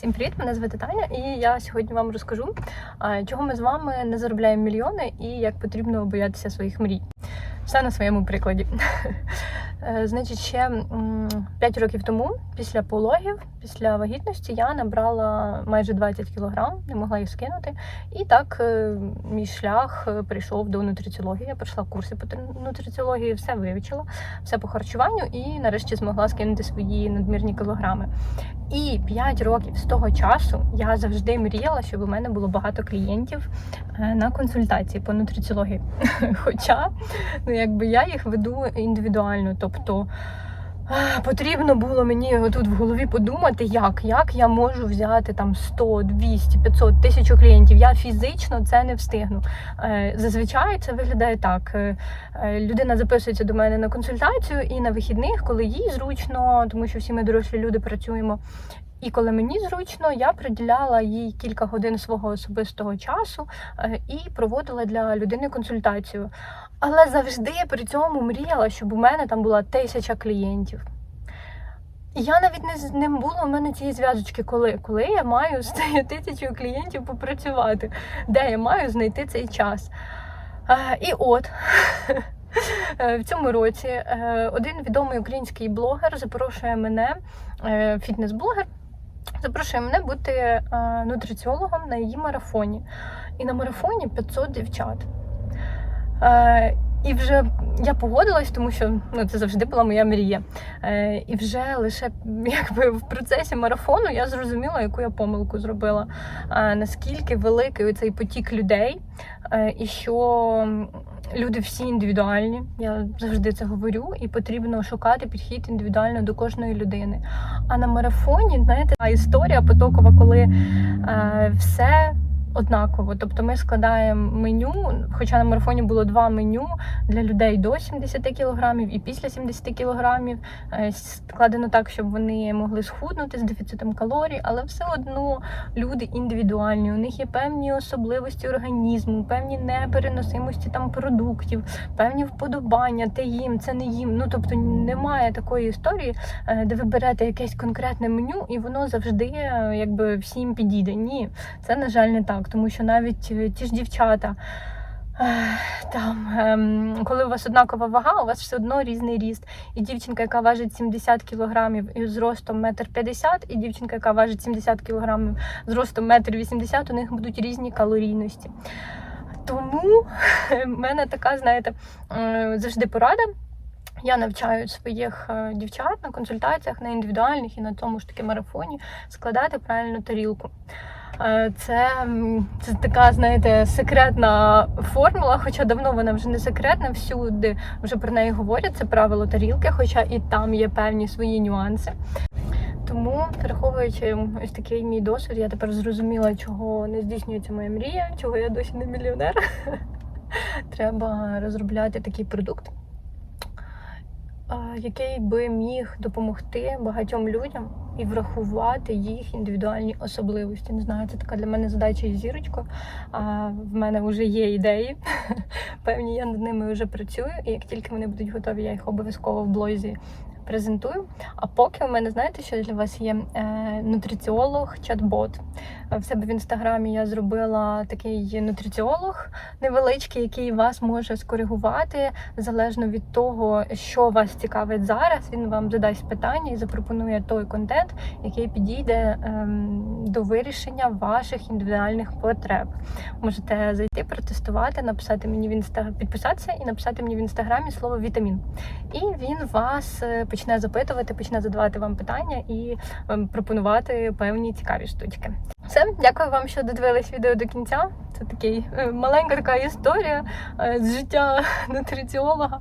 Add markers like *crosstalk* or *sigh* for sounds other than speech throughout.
Всім привіт! Мене звати Таня, і я сьогодні вам розкажу, чого ми з вами не заробляємо мільйони і як потрібно боятися своїх мрій. Все на своєму прикладі. *laughs* Е, Значить, ще 5 років тому, після пологів, після вагітності, я набрала майже 20 кілограм, не могла їх скинути. І так е, мій шлях е, прийшов до нутриціології. Я пройшла курси по тр- нутриціології, все вивчила, все по харчуванню і нарешті змогла скинути свої надмірні кілограми. І 5 років з того часу я завжди мріяла, щоб у мене було багато клієнтів е, на консультації по нутриціології. *laughs* Хоча ну, якби я їх веду індивідуально. Тобто потрібно було мені тут в голові подумати, як, як я можу взяти там 100, 200, 500, тисячу клієнтів. Я фізично це не встигну. Е, Зазвичай це виглядає так. Е, е, Людина записується до мене на консультацію і на вихідних, коли їй зручно, тому що всі ми дорослі люди працюємо. І коли мені зручно, я приділяла їй кілька годин свого особистого часу е, і проводила для людини консультацію. Але завжди при цьому мріяла, щоб у мене там була тисяча клієнтів. Я навіть не, з- не було у мене цієї зв'язочки, коли, коли я маю з цією тисячою клієнтів попрацювати, де я маю знайти цей час. Е, і от. *laughs* е, В цьому році один відомий український блогер запрошує мене, фітнес-блогер, запрошує мене бути е, нутриціологом на її марафоні. І на марафоні 500 дівчат. Е, І вже я погодилась, тому що ну, це завжди була моя мрія. Е, І вже лише якби в процесі марафону я зрозуміла, яку я помилку зробила. Е, Наскільки великий цей потік людей, е, і що люди всі індивідуальні. Я завжди це говорю, і потрібно шукати підхід індивідуально до кожної людини. А на марафоні, знаєте, та історія потокова, коли е, все. Однаково, тобто ми складаємо меню, хоча на марафоні було два меню для людей до 70 кілограмів і після 70 кілограмів. Е, Складено так, щоб вони могли схуднути з дефіцитом калорій, але все одно люди індивідуальні. У них є певні особливості організму, певні непереносимості там продуктів, певні вподобання, те їм, це не їм. Ну тобто немає такої історії, е, де ви берете якесь конкретне меню, і воно завжди е, якби всім підійде. Ні, це на жаль не так, тому що навіть е, ті ж дівчата. Там, ем, коли у вас однакова вага, у вас все одно різний ріст. І дівчинка, яка важить 70 кілограмів і з ростом 1,50 м, і дівчинка, яка важить 70 кілограмів з ростом 1,80 м, у них будуть різні калорійності. Тому *laughs* в мене така, знаєте, е, завжди порада. Я навчаю своїх е, дівчат на консультаціях, на індивідуальних і на тому ж таки марафоні складати правильну тарілку. Е, Це, це така, знаєте, секретна формула, хоча давно вона вже не секретна, всюди вже про неї говорять. Це правило тарілки, хоча і там є певні свої нюанси. Тому, враховуючи ось такий мій досвід, я тепер зрозуміла, чого не здійснюється моя мрія, чого я досі не мільйонер. *laughs* Треба розробляти такий продукт, який би міг допомогти багатьом людям і врахувати їх індивідуальні особливості. Не знаю, це така для мене задача і зірочка. А в мене вже є ідеї. *laughs* Певні, я над ними вже працюю, і як тільки вони будуть готові, я їх обов'язково в блозі презентую. А поки у мене, знаєте, що для вас є е, нутриціолог, чат-бот. В себе в інстаграмі я зробила такий нутриціолог невеличкий, який вас може скоригувати залежно від того, що вас цікавить зараз. Він вам задасть питання і запропонує той контент, який підійде ем, до вирішення ваших індивідуальних потреб. Можете зайти, протестувати, написати мені в інстаграм, підписатися і написати мені в інстаграмі слово вітамін. І він вас е, почне запитувати, почне задавати вам питання і ем, пропонувати певні цікаві штучки. Все, дякую вам, що додивились відео до кінця. Це такий е, маленька така історія е, з життя *laughs* нутриціолога,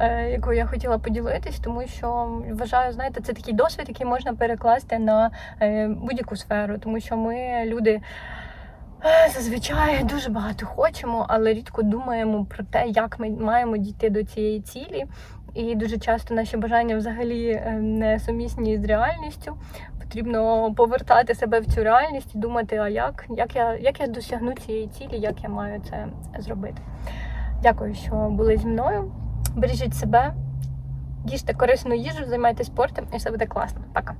е, якою я хотіла поділитись, тому що вважаю, знаєте, це такий досвід, який можна перекласти на будь-яку сферу, тому що ми люди. Зазвичай дуже багато хочемо, але рідко думаємо про те, як ми маємо дійти до цієї цілі. І дуже часто наші бажання взагалі е, не сумісні з реальністю. Потрібно повертати себе в цю реальність і думати, а як, як, я, як я досягну цієї цілі, як я маю це зробити. Дякую, що були зі мною. Бережіть себе, їжте корисну їжу, займайтесь спортом і все буде класно. Пока.